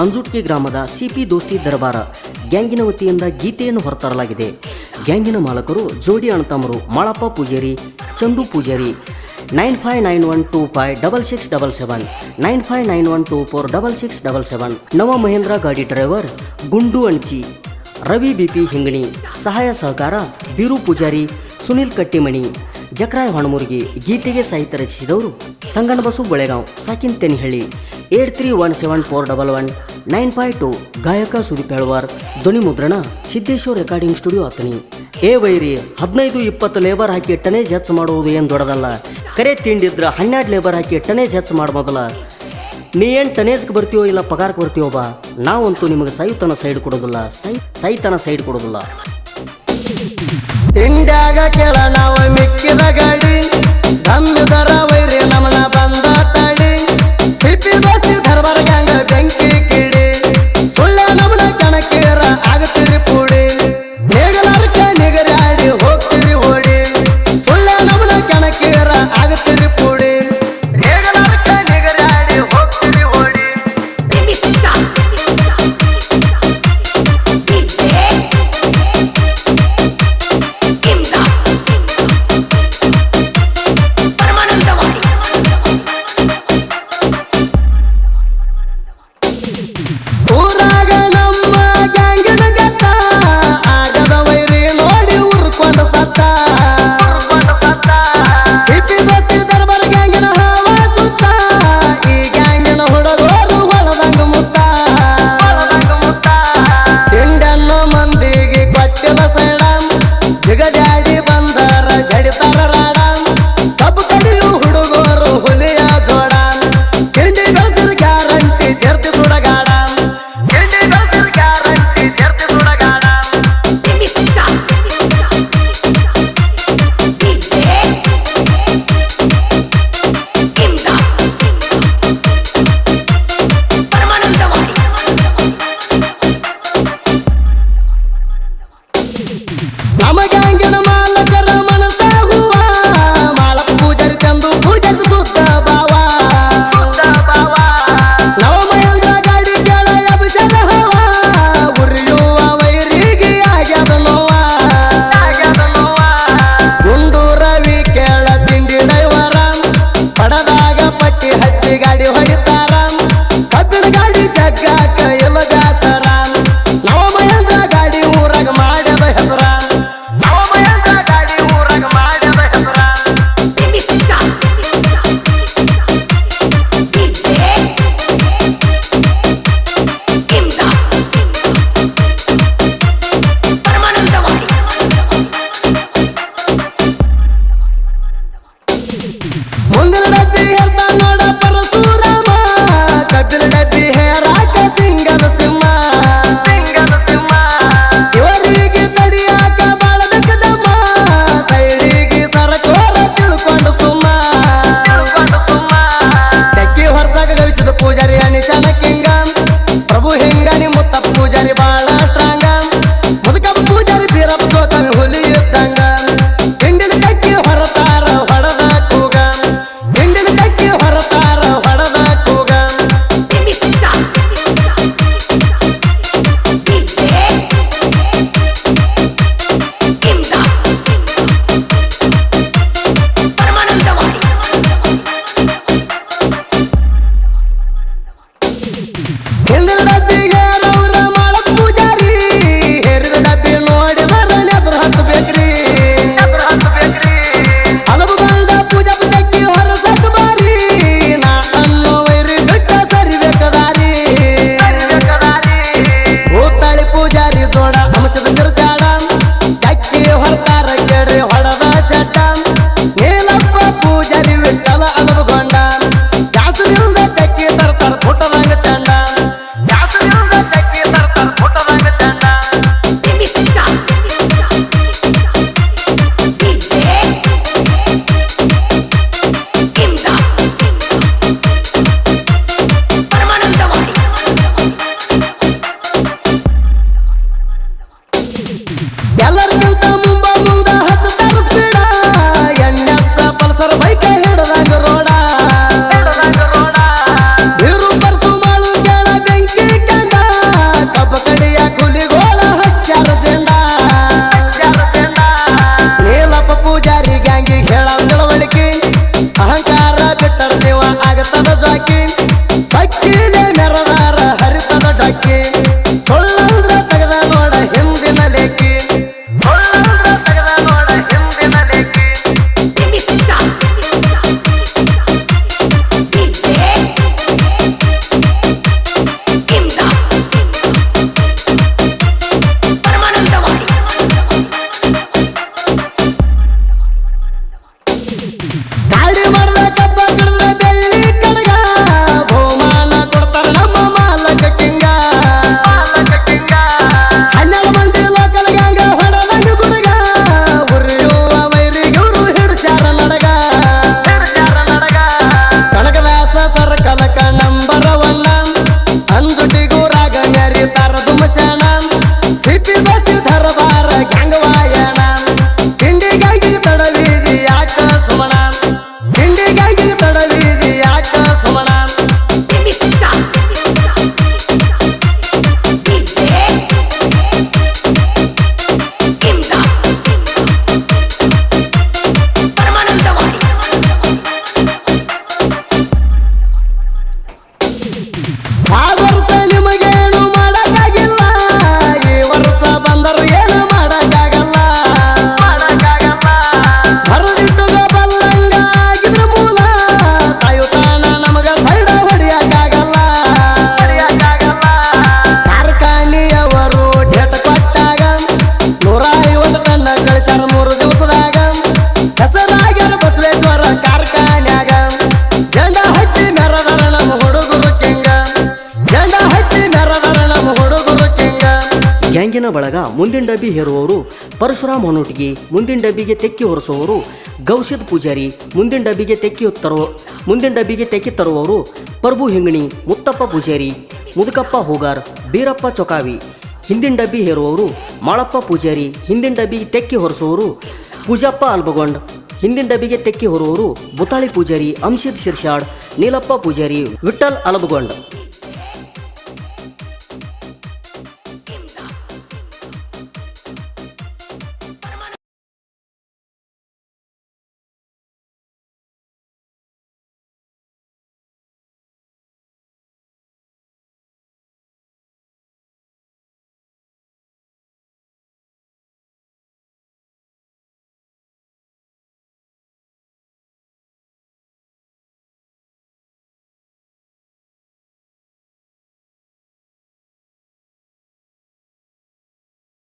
ಅಂಜುಟ್ಕೆ ಗ್ರಾಮದ ಸಿಪಿ ದೋಸ್ತಿ ದರ್ಬಾರ ಗ್ಯಾಂಗಿನ ವತಿಯಿಂದ ಗೀತೆಯನ್ನು ಹೊರತರಲಾಗಿದೆ. ಗ್ಯಾಂಗಿನ ಮಾಲಕರು ಜೋಡಿ ಅಣತಮರು Malappa Pujari, Chandu Pujari, nine five nine one two five double six double seven, nine five nine one two four double six double seven, ನವ ಮಹೇಂದ್ರ ಗಾಡಿ ಡ್ರೈವರ್ ಗುಂಡು ಅಣ್ಚಿ ರವಿ ಬಿಪಿ ಹಿಂಗಣಿ, ಸಹಾಯ ಸಹಕಾರ ಬಿರು ಪೂಜಾರಿ ಸುನಿಲ್ ಕಟ್ಟಿಮಣಿ ಜಕ್ರಾಯ್ ಹೊಣಮುರ್ಗಿ ಗೀತೆಗೆ ಸಾಹಿತ್ಯ ರಚಿಸಿದವರು Sangana Basu Balegaon ಸಾಕಿನ್ Tenihalli. Eight three one seven four double one nine five two ಗಾಯಕ ಸುದೀಪ್ ಹೇಳುವಾರ್, ಧ್ವನಿ ಮುದ್ರಣ, ಸಿದ್ದೇಶ್ವರ್ ರೆಕಾರ್ಡಿಂಗ್ ಸ್ಟುಡಿಯೋ ಆತನಿ ಏ ವೈರಿ, ಹದಿನೈದು ಇಪ್ಪತ್ತು ಲೇಬರ್ ಹಾಕಿ ಟನೇಜ್ ಹೆಚ್ಚು ಮಾಡುವುದು ಏನು ದೊಡ್ಡದಲ್ಲ. ಕರೆ ತಿಂಡಿದ್ರೆ ಹನ್ನೆರಡು ಲೇಬರ್ ಹಾಕಿ ಟನೇಜ್ ಹೆಚ್ಚು ಮಾಡ್ಬೋದಲ್ಲ. ನೀ ಏನು ಟನೇಜ್ಗೆ ಬರ್ತೀವೋ ಇಲ್ಲ ಪಗಾರಕ್ಕೆ ಬರ್ತೀವೋ ಬಾ. ನಾವಂತೂ ನಿಮಗೆ ಸೈತನ ಸೈಡ್ ಕೊಡೋದಿಲ್ಲ. ಸೈ ಸೈತನ ಸೈಡ್ ಕೊಡೋದಿಲ್ಲ. ತಿಂಡ್ಯಾಗ ಕೆಳ ನಾವು ಮಿಕ್ಕಿದ ಗಾಡಿ ದರ ವೈರಿ ನಮನ ಬಂದ Under ಬಳಗ ಮುಂದಿನ ಡಬ್ಬಿ ಹೇರುವವರು ಪರಶುರಾಮ್ ಹೊನೋಟಿಗಿ, ಮುಂದಿನ ಡಬ್ಬಿಗೆ ತೆಕ್ಕಿ ಹೊರಸುವವರು ಗೌಶಿದ್ ಪೂಜಾರಿ, ಮುಂದಿನ ಡಬ್ಬಿಗೆ ತೆಕ್ಕಿ ತರುವ, ಮುಂದಿನ ಡಬ್ಬಿಗೆ ತೆಕ್ಕಿ ತರುವವರು ಪ್ರಭು ಹಿಂಗಣಿ, ಮುತ್ತಪ್ಪ ಪೂಜಾರಿ, ಮುದುಕಪ್ಪ ಹೋಗಾರ್, ಬೀರಪ್ಪ ಚೊಕಾವಿ. ಹಿಂದಿನ ಡಬ್ಬಿ ಹೇರುವವರು ಮಾಳಪ್ಪ ಪೂಜಾರಿ, ಹಿಂದಿನ ಡಬ್ಬಿಗೆ ತೆಕ್ಕಿ ಹೊರಿಸುವವರು ಪೂಜಪ್ಪ ಅಲ್ಬಗೊಂಡ್ ಹಿಂದಿನ ಡಬ್ಬಿಗೆ ತೆಕ್ಕಿ ಹೊರುವವರು ಬುತಾಳಿ ಪೂಜಾರಿ ಅಂಶಿದ್ ಶಿರ್ಷಾಡ್ ನೀಲಪ್ಪ ಪೂಜಾರಿ ವಿಠಲ್ ಅಲಬಗೊಂಡ್